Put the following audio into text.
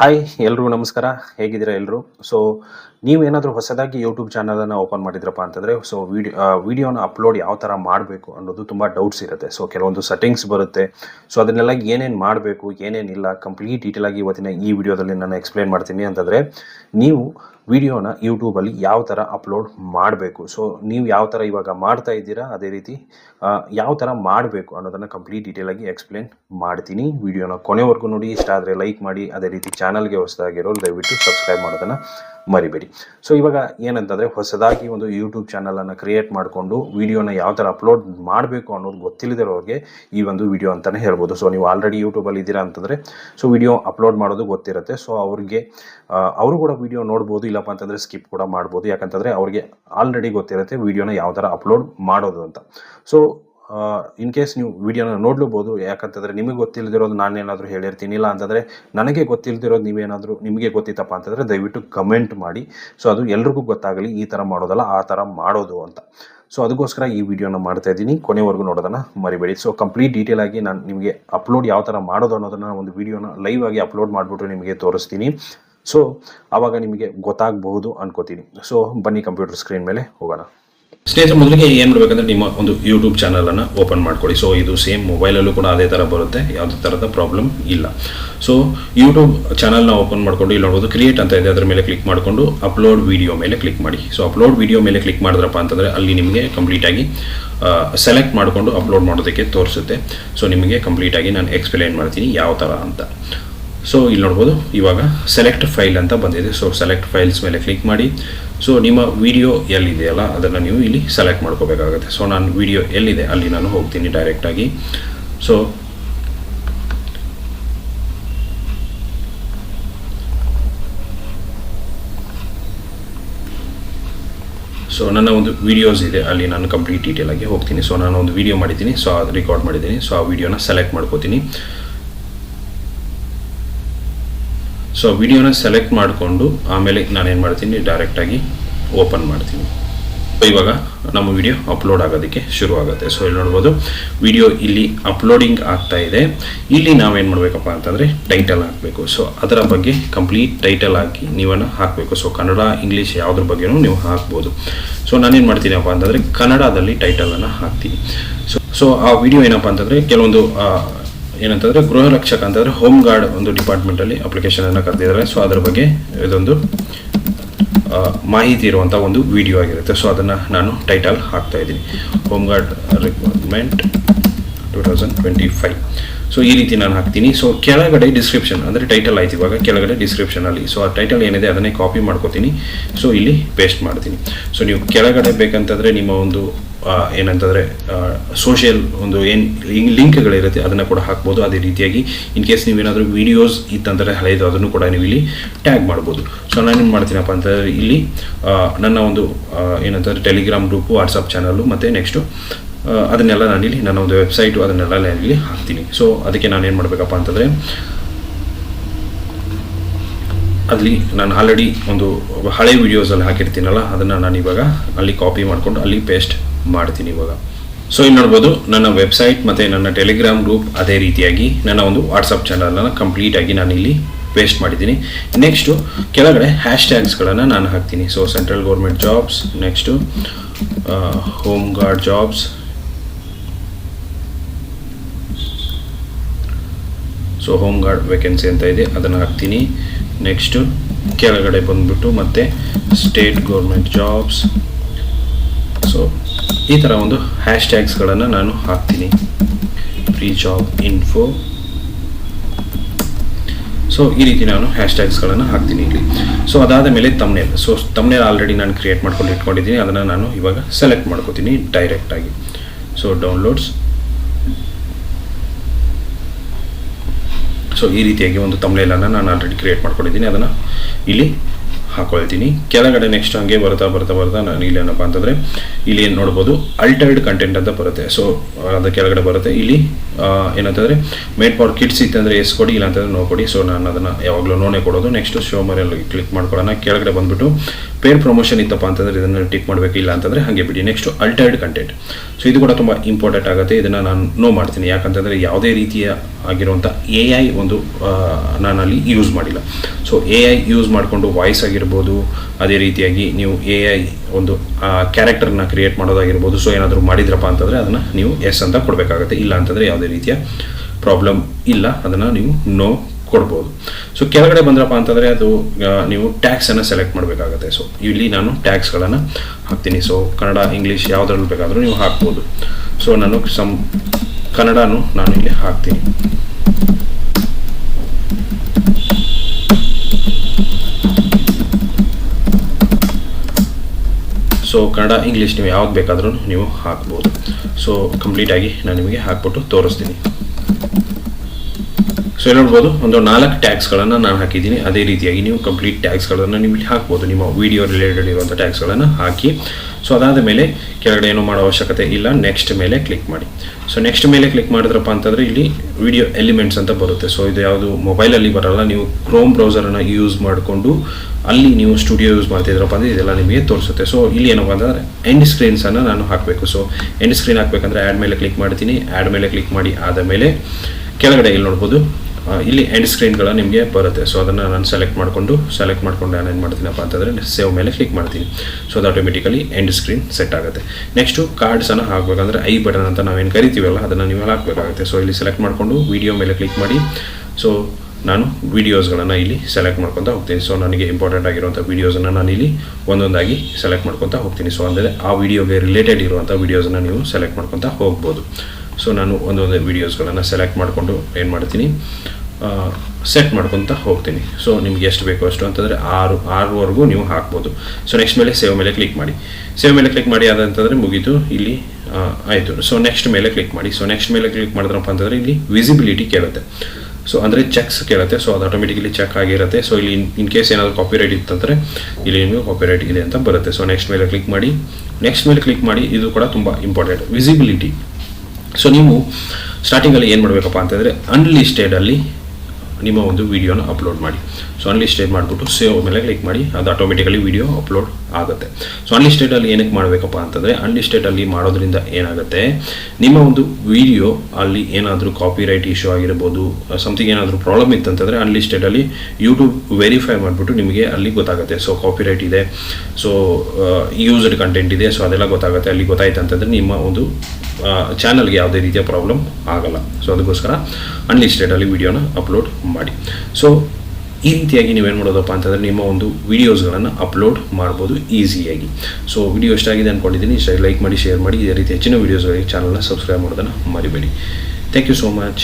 Hi, ಎಲ್ರಿಗೂ ನಮಸ್ಕಾರ. ಹೇಗಿದ್ದೀರಾ ಎಲ್ಲರೂ ಸೊ ನೀವೇನಾದರೂ ಹೊಸದಾಗಿ ಯೂಟ್ಯೂಬ್ ಚಾನಲನ್ನು ಓಪನ್ ಮಾಡಿದ್ರಪ್ಪ ಅಂತಂದರೆ ಸೊ ವಿಡಿಯೋ ವಿಡಿಯೋನ ಅಪ್ಲೋಡ್ ಯಾವ ಥರ ಮಾಡಬೇಕು ಅನ್ನೋದು ತುಂಬ ಡೌಟ್ಸ್ ಇರುತ್ತೆ. ಸೊ ಕೆಲವೊಂದು ಸೆಟ್ಟಿಂಗ್ಸ್ ಬರುತ್ತೆ. ಸೊ ಅದನ್ನೆಲ್ಲ ಏನೇನು ಮಾಡಬೇಕು, ಏನೇನಿಲ್ಲ ಕಂಪ್ಲೀಟ್ ಡೀಟೇಲಾಗಿ ಇವತ್ತಿನ ಈ ವಿಡಿಯೋದಲ್ಲಿ ನಾನು ಎಕ್ಸ್ಪ್ಲೇನ್ ಮಾಡ್ತೀನಿ ಅಂತಂದರೆ, ನೀವು ವಿಡಿಯೋನ ಯೂಟ್ಯೂಬಲ್ಲಿ ಯಾವ ಥರ ಅಪ್ಲೋಡ್ ಮಾಡಬೇಕು. ಸೊ ನೀವು ಯಾವ ಥರ ಇವಾಗ ಮಾಡ್ತಾ ಇದ್ದೀರಾ, ಅದೇ ರೀತಿ ಯಾವ ಥರ ಮಾಡಬೇಕು ಅನ್ನೋದನ್ನು ಕಂಪ್ಲೀಟ್ ಡೀಟೇಲಾಗಿ ಎಕ್ಸ್ಪ್ಲೇನ್ ಮಾಡ್ತೀನಿ. ವಿಡಿಯೋನ ಕೊನೆವರೆಗೂ ನೋಡಿ. ಇಷ್ಟ ಆದರೆ ಲೈಕ್ ಮಾಡಿ. ಅದೇ ರೀತಿ ಚಾನಲ್ಗೆ ಹೊಸದಾಗಿರೋರು ದಯವಿಟ್ಟು ಸಬ್ಸ್ಕ್ರೈಬ್ ಮಾಡೋದನ್ನು ಮರಿಬೇಡಿ. ಸೊ ಇವಾಗ ಏನಂತಂದರೆ ಹೊಸದಾಗಿ ಒಂದು ಯೂಟ್ಯೂಬ್ ಚಾನಲನ್ನು ಕ್ರಿಯೇಟ್ ಮಾಡಿಕೊಂಡು ವೀಡಿಯೋನ ಯಾವ ಥರ ಅಪ್ಲೋಡ್ ಮಾಡಬೇಕು ಅನ್ನೋದು ಗೊತ್ತಿಲ್ಲದಿರೋರಿಗೆ ಈ ಒಂದು ವಿಡಿಯೋ ಅಂತಲೇ ಹೇಳ್ಬೋದು. ಸೊ ನೀವು ಆಲ್ರೆಡಿ ಯೂಟ್ಯೂಬಲ್ಲಿ ಇದ್ದೀರಾ ಅಂತಂದರೆ ಸೊ ವಿಡಿಯೋ ಅಪ್ಲೋಡ್ ಮಾಡೋದು ಗೊತ್ತಿರುತ್ತೆ. ಸೊ ಅವ್ರಿಗೆ ಅವರು ಕೂಡ ವಿಡಿಯೋ ನೋಡ್ಬೋದು, ಇಲ್ಲಪ್ಪ ಅಂತಂದರೆ ಸ್ಕಿಪ್ ಕೂಡ ಮಾಡ್ಬೋದು. ಯಾಕಂತಂದರೆ ಅವ್ರಿಗೆ ಆಲ್ರೆಡಿ ಗೊತ್ತಿರುತ್ತೆ ವಿಡಿಯೋನ ಯಾವ ಥರ ಅಪ್ಲೋಡ್ ಮಾಡೋದು ಅಂತ. ಸೊ ಇನ್ ಕೇಸ್ ನೀವು ವಿಡಿಯೋನ ನೋಡ್ಲೂಬೋದು, ಯಾಕಂತಂದರೆ ನಿಮಗೆ ಗೊತ್ತಿಲ್ಲದಿರೋದು ನಾನೇನಾದರೂ ಹೇಳಿರ್ತೀನಿ, ಇಲ್ಲ ಅಂತಂದರೆ ನನಗೆ ಗೊತ್ತಿಲ್ಲದಿರೋದು ನೀವೇನಾದರೂ ನಿಮಗೆ ಗೊತ್ತಿತ್ತಪ್ಪ ಅಂತಂದರೆ ದಯವಿಟ್ಟು ಕಮೆಂಟ್ ಮಾಡಿ. ಸೊ ಅದು ಎಲ್ರಿಗೂ ಗೊತ್ತಾಗಲಿ, ಈ ಥರ ಮಾಡೋದಲ್ಲ, ಆ ಥರ ಮಾಡೋದು ಅಂತ. ಸೊ ಅದಕ್ಕೋಸ್ಕರ ಈ ವಿಡಿಯೋನ ಮಾಡ್ತಾ ಇದ್ದೀನಿ. ಕೊನೆವರೆಗೂ ನೋಡೋದನ್ನು ಮರಿಬೇಡಿ. ಸೊ ಕಂಪ್ಲೀಟ್ ಡೀಟೇಲ್ ಆಗಿ ನಾನು ನಿಮಗೆ ಅಪ್ಲೋಡ್ ಯಾವ ಥರ ಮಾಡೋದು ಅನ್ನೋದನ್ನು ಒಂದು ವಿಡಿಯೋನ ಲೈವ್ ಆಗಿ ಅಪ್ಲೋಡ್ ಮಾಡಿಬಿಟ್ಟು ನಿಮಗೆ ತೋರಿಸ್ತೀನಿ. ಸೊ ಆವಾಗ ನಿಮಗೆ ಗೊತ್ತಾಗಬಹುದು ಅನ್ಕೋತೀನಿ. ಸೊ ಬನ್ನಿ ಕಂಪ್ಯೂಟರ್ ಸ್ಕ್ರೀನ್ ಮೇಲೆ ಹೋಗೋಣ. ಸ್ನೇಹಿತರೆ, ಮೊದಲಿಗೆ ಏನು ಮಾಡಬೇಕಂದ್ರೆ ನಿಮ್ಮ ಒಂದು ಯೂಟ್ಯೂಬ್ ಚಾನಲನ್ನು ಓಪನ್ ಮಾಡ್ಕೊಳ್ಳಿ. ಸೊ ಇದು ಸೇಮ್ ಮೊಬೈಲಲ್ಲೂ ಕೂಡ ಅದೇ ಥರ ಬರುತ್ತೆ. ಯಾವುದೇ ಥರದ ಪ್ರಾಬ್ಲಮ್ ಇಲ್ಲ. ಸೊ ಯೂಟ್ಯೂಬ್ ಚಾನಲ್ನ ಓಪನ್ ಮಾಡಿಕೊಂಡು ಇಲ್ಲಿ ನೋಡ್ಬೋದು ಕ್ರಿಯೇಟ್ ಅಂತ ಇದೆ. ಅದರ ಮೇಲೆ ಕ್ಲಿಕ್ ಮಾಡಿಕೊಂಡು ಅಪ್ಲೋಡ್ ವಿಡಿಯೋ ಮೇಲೆ ಕ್ಲಿಕ್ ಮಾಡಿ. ಸೊ ಅಪ್ಲೋಡ್ ವಿಡಿಯೋ ಮೇಲೆ ಕ್ಲಿಕ್ ಮಾಡಿದ್ರಪ್ಪ ಅಂತಂದರೆ ಅಲ್ಲಿ ನಿಮಗೆ ಕಂಪ್ಲೀಟಾಗಿ ಸೆಲೆಕ್ಟ್ ಮಾಡಿಕೊಂಡು ಅಪ್ಲೋಡ್ ಮಾಡೋದಕ್ಕೆ ತೋರಿಸುತ್ತೆ. ಸೊ ನಿಮಗೆ ಕಂಪ್ಲೀಟಾಗಿ ನಾನು ಎಕ್ಸ್ಪ್ಲೇನ್ ಮಾಡ್ತೀನಿ ಯಾವ ಥರ ಅಂತ. ಸೊ ಇಲ್ಲಿ ನೋಡ್ಬೋದು, ಇವಾಗ ಸೆಲೆಕ್ಟ್ ಫೈಲ್ ಅಂತ ಬಂದಿದೆ. ಸೊ ಸೆಲೆಕ್ಟ್ ಫೈಲ್ಸ್ ಮೇಲೆ ಕ್ಲಿಕ್ ಮಾಡಿ. ಸೊ ನಿಮ್ಮ ವಿಡಿಯೋ ಎಲ್ಲಿದೆಯಲ್ಲ ಅದನ್ನು ನೀವು ಇಲ್ಲಿ ಸೆಲೆಕ್ಟ್ ಮಾಡ್ಕೋಬೇಕಾಗುತ್ತೆ. ಸೊ ನಾನು ವಿಡಿಯೋ ಎಲ್ಲಿದೆ, ಅಲ್ಲಿ ನಾನು ಹೋಗ್ತೀನಿ ಡೈರೆಕ್ಟಾಗಿ ಸೊ ಸೊ ನನ್ನ ಒಂದು ವಿಡಿಯೋಸ್ ಇದೆ, ಅಲ್ಲಿ ನಾನು ಕಂಪ್ಲೀಟ್ ಡೀಟೇಲ್ ಆಗಿ ಹೋಗ್ತೀನಿ. ಸೊ ನಾನು ಒಂದು ವಿಡಿಯೋ ಮಾಡಿದ್ದೀನಿ ಸೊ ಅದು ರೆಕಾರ್ಡ್ ಮಾಡಿದ್ದೀನಿ. ಸೊ ಆ ವಿಡಿಯೋನ ಸೆಲೆಕ್ಟ್ ಮಾಡ್ಕೋತೀನಿ. ಸೊ ವಿಡಿಯೋನ ಸೆಲೆಕ್ಟ್ ಮಾಡಿಕೊಂಡು, ಆಮೇಲೆ ನಾನೇನು ಮಾಡ್ತೀನಿ ಡೈರೆಕ್ಟಾಗಿ ಓಪನ್ ಮಾಡ್ತೀನಿ. ಇವಾಗ ನಮ್ಮ ವಿಡಿಯೋ ಅಪ್ಲೋಡ್ ಆಗೋದಕ್ಕೆ ಶುರು ಆಗುತ್ತೆ. ಸೊ ಇಲ್ಲಿ ನೋಡ್ಬೋದು ವಿಡಿಯೋ ಇಲ್ಲಿ ಅಪ್ಲೋಡಿಂಗ್ ಆಗ್ತಾ ಇದೆ. ಇಲ್ಲಿ ನಾವೇನು ಮಾಡಬೇಕಪ್ಪ ಅಂತಂದರೆ ಟೈಟಲ್ ಹಾಕಬೇಕು. ಸೊ ಅದರ ಬಗ್ಗೆ ಕಂಪ್ಲೀಟ್ ಟೈಟಲ್ ಹಾಕಿ ನೀವನ್ನು ಹಾಕಬೇಕು. ಸೊ ಕನ್ನಡ ಇಂಗ್ಲೀಷ್ ಯಾವುದ್ರ ಬಗ್ಗೆನೂ ನೀವು ಹಾಕ್ಬೋದು. ಸೊ ನಾನೇನು ಮಾಡ್ತೀನಪ್ಪ ಅಂತಂದರೆ, ಕನ್ನಡದಲ್ಲಿ ಟೈಟಲನ್ನು ಹಾಕ್ತೀನಿ. ಸೊ ಸೊ ಆ ವಿಡಿಯೋ ಏನಪ್ಪ ಅಂತಂದರೆ, ಕೆಲವೊಂದು ಏನಂತಂದರೆ ಗೃಹ ರಕ್ಷಕ ಅಂತಂದರೆ ಹೋಮ್ ಗಾರ್ಡ್ ಒಂದು ಡಿಪಾರ್ಟ್ಮೆಂಟಲ್ಲಿ ಅಪ್ಲಿಕೇಶನನ್ನು ಕರೆದಿದ್ದಾರೆ. ಸೊ ಅದರ ಬಗ್ಗೆ ಇದೊಂದು ಮಾಹಿತಿ ಇರುವಂಥ ಒಂದು ವಿಡಿಯೋ ಆಗಿರುತ್ತೆ. ಸೊ ಅದನ್ನು ನಾನು ಟೈಟಲ್ ಹಾಕ್ತಾ ಇದ್ದೀನಿ. Home guard requirement two thousand twenty five so ಈ ರೀತಿ ನಾನು ಹಾಕ್ತೀನಿ. ಸೊ ಕೆಳಗಡೆ ಡಿಸ್ಕ್ರಿಪ್ಷನ್ ಅಂದರೆ ಟೈಟಲ್ ಆಯ್ತು ಇವಾಗ, ಕೆಳಗಡೆ ಡಿಸ್ಕ್ರಿಪ್ಷನಲ್ಲಿ ಸೊ ಆ ಟೈಟಲ್ ಏನಿದೆ ಅದನ್ನೇ ಕಾಪಿ ಮಾಡ್ಕೋತೀನಿ. ಸೊ ಇಲ್ಲಿ ಪೇಸ್ಟ್ ಮಾಡ್ತೀನಿ. ಸೊ ನೀವು ಕೆಳಗಡೆ ಬೇಕಂತಂದರೆ ನಿಮ್ಮ ಒಂದು ಏನಂತಂದರೆ ಸೋಷಿಯಲ್ ಒಂದು ಏನು ಲಿಂಕ್ಗಳಿರುತ್ತೆ, ಅದನ್ನು ಕೂಡ ಹಾಕ್ಬೋದು. ಅದೇ ರೀತಿಯಾಗಿ ಇನ್ ಕೇಸ್ ನೀವೇನಾದರೂ ವೀಡಿಯೋಸ್ ಇತ್ತಂದರೆ ಹಳೆಯದು, ಅದನ್ನು ಕೂಡ ನೀವು ಇಲ್ಲಿ ಟ್ಯಾಗ್ ಮಾಡ್ಬೋದು. ಸೊ ನಾನೇನು ಮಾಡ್ತೀನಪ್ಪ ಅಂತಂದರೆ ಇಲ್ಲಿ ನನ್ನ ಒಂದು ಏನಂತಂದರೆ ಟೆಲಿಗ್ರಾಮ್ ಗ್ರೂಪು ವಾಟ್ಸಪ್ ಚಾನಲ್ಲು ಮತ್ತು ನೆಕ್ಸ್ಟು ಅದನ್ನೆಲ್ಲ ನಾನಿಲ್ಲಿ ನನ್ನ ಒಂದು ವೆಬ್ಸೈಟು ಅದನ್ನೆಲ್ಲ ಇಲ್ಲಿ ಹಾಕ್ತೀನಿ. ಸೊ ಅದಕ್ಕೆ ನಾನೇನು ಮಾಡಬೇಕಪ್ಪ ಅಂತಂದರೆ, ಅಲ್ಲಿ ನಾನು ಆಲ್ರೆಡಿ ಒಂದು ಹಳೆ ವೀಡಿಯೋಸಲ್ಲಿ ಹಾಕಿರ್ತೀನಲ್ಲ, ಅದನ್ನು ನಾನು ಇವಾಗ ಅಲ್ಲಿ ಕಾಪಿ ಮಾಡಿಕೊಂಡು, ಅಲ್ಲಿ ಪೇಸ್ಟ್ ಮಾಡ್ತೀನಿ ಇವಾಗ. ಸೊ ಇಲ್ಲಿ ನೋಡ್ಬೋದು, ನನ್ನ ವೆಬ್ಸೈಟ್ ಮತ್ತು ನನ್ನ ಟೆಲಿಗ್ರಾಮ್ ಗ್ರೂಪ್ ಅದೇ ರೀತಿಯಾಗಿ ನನ್ನ ಒಂದು ವಾಟ್ಸಪ್ ಚಾನಲನ್ನು ಕಂಪ್ಲೀಟಾಗಿ ನಾನು ಇಲ್ಲಿ ಪೇಸ್ಟ್ ಮಾಡಿದ್ದೀನಿ. ನೆಕ್ಸ್ಟು ಕೆಳಗಡೆ ಹ್ಯಾಶ್ ಟ್ಯಾಗ್ಸ್ಗಳನ್ನು ನಾನು ಹಾಕ್ತೀನಿ. So central government jobs next home guard jobs so home guard vacancy ಅಂತ ಇದೆ, ಅದನ್ನು ಹಾಕ್ತೀನಿ. ನೆಕ್ಸ್ಟು ಕೆಳಗಡೆ ಬಂದುಬಿಟ್ಟು ಮತ್ತೆ ಸ್ಟೇಟ್ ಗೌರ್ಮೆಂಟ್ ಜಾಬ್ಸ್ ಸೊ ಈ ಥರ ಒಂದು ಹ್ಯಾಶ್ ಟ್ಯಾಗ್ಸ್ಗಳನ್ನು ನಾನು ಹಾಕ್ತೀನಿ. ಫ್ರೀ ಜಾಬ್ ಇನ್ಫೋ ಸೊ ಈ ರೀತಿ ನಾನು ಹ್ಯಾಶ್ ಟ್ಯಾಗ್ಸ್ಗಳನ್ನು ಹಾಕ್ತೀನಿ ಇಲ್ಲಿ. ಸೊ ಅದಾದ ಮೇಲೆ ತಮ್ನೇಲ್ ಸೊ ತಮ್ನೇಲ್ ಆಲ್ರೆಡಿ ನಾನು ಕ್ರಿಯೇಟ್ ಮಾಡ್ಕೊಂಡು ಇಟ್ಕೊಂಡಿದ್ದೀನಿ. ಅದನ್ನು ನಾನು ಇವಾಗ ಸೆಲೆಕ್ಟ್ ಮಾಡ್ಕೋತೀನಿ ಡೈರೆಕ್ಟಾಗಿ ಸೊ ಡೌನ್ಲೋಡ್ಸ್ ಸೊ ಈ ರೀತಿಯಾಗಿ ಒಂದು ತಮ್ನೇಲನ್ನು ನಾನು ಆಲ್ರೆಡಿ ಕ್ರಿಯೇಟ್ ಮಾಡ್ಕೊಂಡಿದ್ದೀನಿ. ಅದನ್ನು ಇಲ್ಲಿ ಹಾಕೊಳ್ತೀನಿ. ಕೆಳಗಡೆ ನೆಕ್ಸ್ಟ್ ಹಂಗೆ ಬರ್ತಾ ಬರ್ತಾ ಬರ್ತಾ ನಾನು ಇಲ್ಲಿ ಏನಪ್ಪ ಅಂತಂದರೆ, ಇಲ್ಲಿ ಏನು ನೋಡ್ಬೋದು ಅಲ್ಟರ್ಡ್ ಕಂಟೆಂಟ್ ಅಂತ ಬರುತ್ತೆ. ಸೊ ಅದರ ಕೆಳಗಡೆ ಬರುತ್ತೆ. ಇಲ್ಲಿ ಏನಂತಂದರೆ ಮೇಡ್ ಫಾರ್ ಕಿಡ್ಸ್ ಇತ್ತಂದರೆ ಎಸ್ ಕೊಡಿ ಇಲ್ಲ ಅಂತಂದರೆ ನೋ ಕೊಡಿ. ಸೊ ನಾನು ಅದನ್ನು ಯಾವಾಗಲೂ ನೋನೇ ಕೊಡೋದು. ನೆಕ್ಸ್ಟ್ ಶೋ ಮರೆಯಲ್ಲಿ ಕ್ಲಿಕ್ ಮಾಡ್ಕೊಳ್ಳೋಣ. ಕೆಳಗಡೆ ಬಂದುಬಿಟ್ಟು ಪೇರ್ ಪ್ರಮೋಷನ್ ಇತ್ತಪ್ಪ ಅಂತಂದರೆ ಇದನ್ನು ಟಿಕ್ ಮಾಡಬೇಕು, ಇಲ್ಲ ಅಂತಂದರೆ ಹಾಗೆ ಬಿಡಿ. ನೆಕ್ಸ್ಟ್ ಅಲ್ಟರ್ಡ್ ಕಂಟೆಂಟ್ ಸೊ ಇದು ಕೂಡ ತುಂಬ ಇಂಪಾರ್ಟೆಂಟ್ ಆಗುತ್ತೆ. ಇದನ್ನು ನಾನು ನೋ ಮಾಡ್ತೀನಿ. ಯಾಕಂತಂದರೆ ಯಾವುದೇ ರೀತಿಯ ಆಗಿರುವಂಥ ಎ ಐ ಒಂದು ನಾನು ಅಲ್ಲಿ ಯೂಸ್ ಮಾಡಿಲ್ಲ. ಸೊ ಎ ಐ ಯೂಸ್ ಮಾಡಿಕೊಂಡು ವಾಯ್ಸ್ ಆಗಿರ್ಬೋದು ಅದೇ ರೀತಿಯಾಗಿ ನೀವು ಎ ಐ ಒಂದು ಕ್ಯಾರೆಕ್ಟರ್ನ ಕ್ರಿಯೇಟ್ ಮಾಡೋದಾಗಿರ್ಬೋದು. ಸೊ ಏನಾದರೂ ಮಾಡಿದ್ರಪ್ಪ ಅಂತಂದರೆ ಅದನ್ನು ನೀವು ಎಸ್ ಅಂತ ಕೊಡಬೇಕಾಗುತ್ತೆ. ಇಲ್ಲ ಅಂತಂದರೆ ಯಾವುದೇ ರೀತಿಯ ಪ್ರಾಬ್ಲಮ್ ಇಲ್ಲ. ಅದನ್ನು ನೀವು ನೋ ಕೊಡ್ಬೋದು. ಸೊ ಕೆಳಗಡೆ ಬಂದ್ರಪ್ಪ ಅಂತಂದರೆ ಅದು ನೀವು ಟ್ಯಾಕ್ಸನ್ನು ಸೆಲೆಕ್ಟ್ ಮಾಡಬೇಕಾಗುತ್ತೆ. ಸೊ ಇಲ್ಲಿ ನಾನು ಟ್ಯಾಕ್ಸ್ಗಳನ್ನು ಹಾಕ್ತೀನಿ. ಸೊ ಕನ್ನಡ ಇಂಗ್ಲೀಷ್ ಯಾವುದ್ರಲ್ಲಿ ಬೇಕಾದರೂ ನೀವು ಹಾಕ್ಬೋದು. ಸೊ ನಾನು ಸಮ್ ಕನ್ನಡನೂ ನಾನು ಇಲ್ಲಿ ಹಾಕ್ತೀನಿ. ಸೊ ಕನ್ನಡ ಇಂಗ್ಲೀಷ್ ನೀವು ಯಾವ್ದು ಬೇಕಾದರೂ ನೀವು ಹಾಕ್ಬೋದು. ಸೊ ಕಂಪ್ಲೀಟಾಗಿ ನಾನು ನಿಮಗೆ ಹಾಕ್ಬಿಟ್ಟು ತೋರಿಸ್ತೀನಿ. ಸೊ ಇಲ್ಲಿ ನೋಡ್ಬೋದು ಒಂದು ನಾಲ್ಕು ಟ್ಯಾಕ್ಸ್ಗಳನ್ನು ನಾನು ಹಾಕಿದ್ದೀನಿ. ಅದೇ ರೀತಿಯಾಗಿ ನೀವು ಕಂಪ್ಲೀಟ್ ಟ್ಯಾಕ್ಸ್ಗಳನ್ನು ನೀವು ಇಲ್ಲಿ ಹಾಕ್ಬೋದು. ನಿಮ್ಮ ವಿಡಿಯೋ ರಿಲೇಟೆಡ್ ಇರುವಂಥ ಟ್ಯಾಕ್ಸ್ಗಳನ್ನು ಹಾಕಿ. ಸೊ ಅದಾದ ಮೇಲೆ ಕೆಳಗಡೆ ಏನು ಮಾಡೋ ಅವಶ್ಯಕತೆ ಇಲ್ಲ. ನೆಕ್ಸ್ಟ್ ಮೇಲೆ ಕ್ಲಿಕ್ ಮಾಡಿ. ಸೊ ನೆಕ್ಸ್ಟ್ ಮೇಲೆ ಕ್ಲಿಕ್ ಮಾಡಿದ್ರಪ್ಪ ಅಂತಂದರೆ ಇಲ್ಲಿ ವಿಡಿಯೋ ಎಲಿಮೆಂಟ್ಸ್ ಅಂತ ಬರುತ್ತೆ. ಸೊ ಇದು ಯಾವುದು ಮೊಬೈಲಲ್ಲಿ ಬರಲ್ಲ. ನೀವು ಕ್ರೋಮ್ ಬ್ರೌಸರನ್ನು ಯೂಸ್ ಮಾಡಿಕೊಂಡು ಅಲ್ಲಿ ನೀವು ಸ್ಟುಡಿಯೋ ಯೂಸ್ ಮಾಡ್ತಿದ್ರಪ್ಪ ಅಂದರೆ ಇದೆಲ್ಲ ನಿಮಗೆ ತೋರಿಸುತ್ತೆ. ಸೊ ಇಲ್ಲಿ ಏನಪ್ಪ ಅಂತಂದರೆ ಎಂಡ್ ಸ್ಕ್ರೀನ್ಸನ್ನು ನಾನು ಹಾಕಬೇಕು. ಸೊ ಎಂಡ್ ಸ್ಕ್ರೀನ್ ಹಾಕಬೇಕಂದ್ರೆ ಆ್ಯಡ್ ಮೇಲೆ ಕ್ಲಿಕ್ ಮಾಡ್ತೀನಿ. ಆ್ಯಡ್ ಮೇಲೆ ಕ್ಲಿಕ್ ಮಾಡಿ. ಆದ ಮೇಲೆ ಕೆಳಗಡೆ ಇಲ್ಲಿ ನೋಡ್ಬೋದು. ಇಲ್ಲಿ ಎಂಡ್ ಸ್ಕ್ರೀನ್ಗಳ ನಿಮಗೆ ಬರುತ್ತೆ. ಸೊ ಅದನ್ನು ನಾನು ಸೆಲೆಕ್ಟ್ ಮಾಡಿಕೊಂಡು ಸೆಲೆಕ್ಟ್ ಮಾಡ್ಕೊಂಡು ನಾನು ಏನು ಮಾಡ್ತೀನಪ್ಪ ಅಂತಂದರೆ ಸೇವ್ ಮೇಲೆ ಕ್ಲಿಕ್ ಮಾಡ್ತೀನಿ. ಸೊ ಅದು ಆಟೋಮೆಟಿಕಲಿ ಎಂಡ್ ಸ್ಕ್ರೀನ್ ಸೆಟ್ ಆಗುತ್ತೆ. ನೆಕ್ಸ್ಟು ಕಾರ್ಡ್ಸನ್ನು ಹಾಕಬೇಕಂದ್ರೆ ಐ ಬಟನ್ ಅಂತ ನಾವೇನು ಕರಿತೀವಲ್ಲ, ಅದನ್ನು ನೀವು ಹಾಕಬೇಕಾಗುತ್ತೆ. ಸೊ ಇಲ್ಲಿ ಸೆಲೆಕ್ಟ್ ಮಾಡಿಕೊಂಡು ವಿಡಿಯೋ ಮೇಲೆ ಕ್ಲಿಕ್ ಮಾಡಿ. ಸೊ ನಾನು ವೀಡಿಯೋಸ್ಗಳನ್ನು ಇಲ್ಲಿ ಸೆಲೆಕ್ಟ್ ಮಾಡ್ಕೊತಾ ಹೋಗ್ತೀನಿ. ಸೊ ನನಗೆ ಇಂಪಾರ್ಟೆಂಟ್ ಆಗಿರುವಂಥ ವೀಡಿಯೋಸನ್ನು ನಾನು ಇಲ್ಲಿ ಒಂದೊಂದಾಗಿ ಸೆಲೆಕ್ಟ್ ಮಾಡ್ಕೊತಾ ಹೋಗ್ತೀನಿ. ಸೊ ಅಂದರೆ ಆ ವಿಡಿಯೋಗೆ ರಿಲೇಟೆಡ್ ಇರುವಂಥ ವೀಡಿಯೋಸನ್ನು ನೀವು ಸೆಲೆಕ್ಟ್ ಮಾಡ್ಕೊತಾ ಹೋಗ್ಬೋದು. ಸೊ ನಾನು ಒಂದೊಂದು ವೀಡಿಯೋಸ್ಗಳನ್ನು ಸೆಲೆಕ್ಟ್ ಮಾಡಿಕೊಂಡು ಏನು ಮಾಡ್ತೀನಿ? ಸೆಟ್ ಮಾಡ್ಕೊತ ಹೋಗ್ತೀನಿ. ಸೊ ನಿಮ್ಗೆ ಎಷ್ಟು ಬೇಕೋ ಅಷ್ಟು ಅಂತಂದರೆ ಆರು, ಆರುವರೆಗೂ ನೀವು ಹಾಕ್ಬೋದು. ಸೊ ನೆಕ್ಸ್ಟ್ ಮೇಲೆ ಸೇವ್ ಮೇಲೆ ಕ್ಲಿಕ್ ಮಾಡಿ. ಸೇವ್ ಮೇಲೆ ಕ್ಲಿಕ್ ಮಾಡಿ ಅದಂತಂದರೆ ಮುಗೀತು. ಇಲ್ಲಿ ಆಯಿತು. ಸೊ ನೆಕ್ಸ್ಟ್ ಮೇಲೆ ಕ್ಲಿಕ್ ಮಾಡಿ. ಸೊ ನೆಕ್ಸ್ಟ್ ಮೇಲೆ ಕ್ಲಿಕ್ ಮಾಡಿದ್ರಪ್ಪ ಅಂತಂದರೆ ಇಲ್ಲಿ ವಿಸಿಬಿಲಿಟಿ ಕೇಳುತ್ತೆ. ಸೊ ಅಂದರೆ ಚೆಕ್ಸ್ ಕೇಳುತ್ತೆ. ಸೊ ಅದು ಆಟೋಮೆಟಿಕಲಿ ಚೆಕ್ ಆಗಿರುತ್ತೆ. ಸೊ ಇಲ್ಲಿ ಇನ್ ಕೇಸ್ ಏನಾದರೂ ಕಾಪಿರೈಟ್ ಇತ್ತಂದರೆ ಇಲ್ಲಿ ನಿಮಗೆ ಕಾಪಿರೈಟ್ ಇದೆ ಅಂತ ಬರುತ್ತೆ. ಸೊ ನೆಕ್ಸ್ಟ್ ಮೇಲೆ ಕ್ಲಿಕ್ ಮಾಡಿ. ನೆಕ್ಸ್ಟ್ ಮೇಲೆ ಕ್ಲಿಕ್ ಮಾಡಿ. ಇದು ಕೂಡ ತುಂಬ ಇಂಪಾರ್ಟೆಂಟ್ ವಿಸಿಬಿಲಿಟಿ ಸೊ ನೀವು ಸ್ಟಾರ್ಟಿಂಗಲ್ಲಿ ಏನು ಮಾಡಬೇಕಪ್ಪ ಅಂತಂದರೆ ಅನ್ಲಿಸ್ಟೆಡಲ್ಲಿ ನಿಮ್ಮ ಒಂದು ವಿಡಿಯೋನ ಅಪ್ಲೋಡ್ ಮಾಡಿ. ಸೊ ಅನ್ಲಿಸ್ಟೆಡ್ ಮಾಡಿಬಿಟ್ಟು ಸೇವ್ ಮೇಲೆ ಕ್ಲಿಕ್ ಮಾಡಿ, ಅದು ಆಟೋಮೆಟಿಕಲಿ ವಿಡಿಯೋ ಅಪ್ಲೋಡ್ ಆಗುತ್ತೆ. ಸೊ ಅನ್ಲಿಸ್ಟೆಡಲ್ಲಿ ಏನಕ್ಕೆ ಮಾಡಬೇಕಪ್ಪ ಅಂತಂದರೆ ಅನ್ಲಿಸ್ಟೆಡಲ್ಲಿ ಮಾಡೋದ್ರಿಂದ ಏನಾಗುತ್ತೆ, ನಿಮ್ಮ ಒಂದು ವಿಡಿಯೋ ಅಲ್ಲಿ ಏನಾದರೂ ಕಾಪಿರೈಟ್ ಇಶ್ಯೂ ಆಗಿರ್ಬೋದು ಸಮಥಿಂಗ್ ಏನಾದರೂ ಪ್ರಾಬ್ಲಮ್ ಇತ್ತಂತಂದರೆ ಅನ್ಲಿಸ್ಟೆಡಲ್ಲಿ ಯೂಟ್ಯೂಬ್ ವೆರಿಫೈ ಮಾಡಿಬಿಟ್ಟು ನಿಮಗೆ ಅಲ್ಲಿ ಗೊತ್ತಾಗುತ್ತೆ. ಸೊ ಕಾಪಿರೈಟ್ ಇದೆ ಸೊ ಯೂಸ್ಡ್ ಕಂಟೆಂಟ್ ಇದೆ ಸೊ ಅದೆಲ್ಲ ಗೊತ್ತಾಗುತ್ತೆ, ಅಲ್ಲಿ ಗೊತ್ತಾಯ್ತು ಅಂತಂದರೆ ನಿಮ್ಮ ಒಂದು ಚಾನಲ್ಗೆ ಯಾವುದೇ ರೀತಿಯ ಪ್ರಾಬ್ಲಮ್ ಆಗಲ್ಲ. ಸೊ ಅದಕ್ಕೋಸ್ಕರ ಅನ್ಲಿಸ್ಟೆಡಲ್ಲಿ ವೀಡಿಯೋನ ಅಪ್ಲೋಡ್ ಮಾಡಿ. ಸೊ ಈ ರೀತಿಯಾಗಿ ನೀವೇನು ಮಾಡೋದಪ್ಪ ಅಂತಂದರೆ ನಿಮ್ಮ ಒಂದು ವೀಡಿಯೋಸ್ಗಳನ್ನು ಅಪ್ಲೋಡ್ ಮಾಡ್ಬೋದು ಈಸಿಯಾಗಿ ಸೊ ವಿಡಿಯೋ ಇಷ್ಟ ಆಗಿದೆ ಅಂದ್ಕೊಂಡಿದ್ದೀನಿ ಇಷ್ಟ ಲೈಕ್ ಮಾಡಿ ಶೇರ್ ಮಾಡಿ. ಇದೇ ರೀತಿ ಹೆಚ್ಚಿನ ವೀಡಿಯೋಸ್ಗಳಿಗೆ ಚಾನಲ್ನ ಸಬ್ಸ್ಕ್ರೈಬ್ ಮಾಡೋದನ್ನು ಮರಿಬೇಡಿ. Thank you so much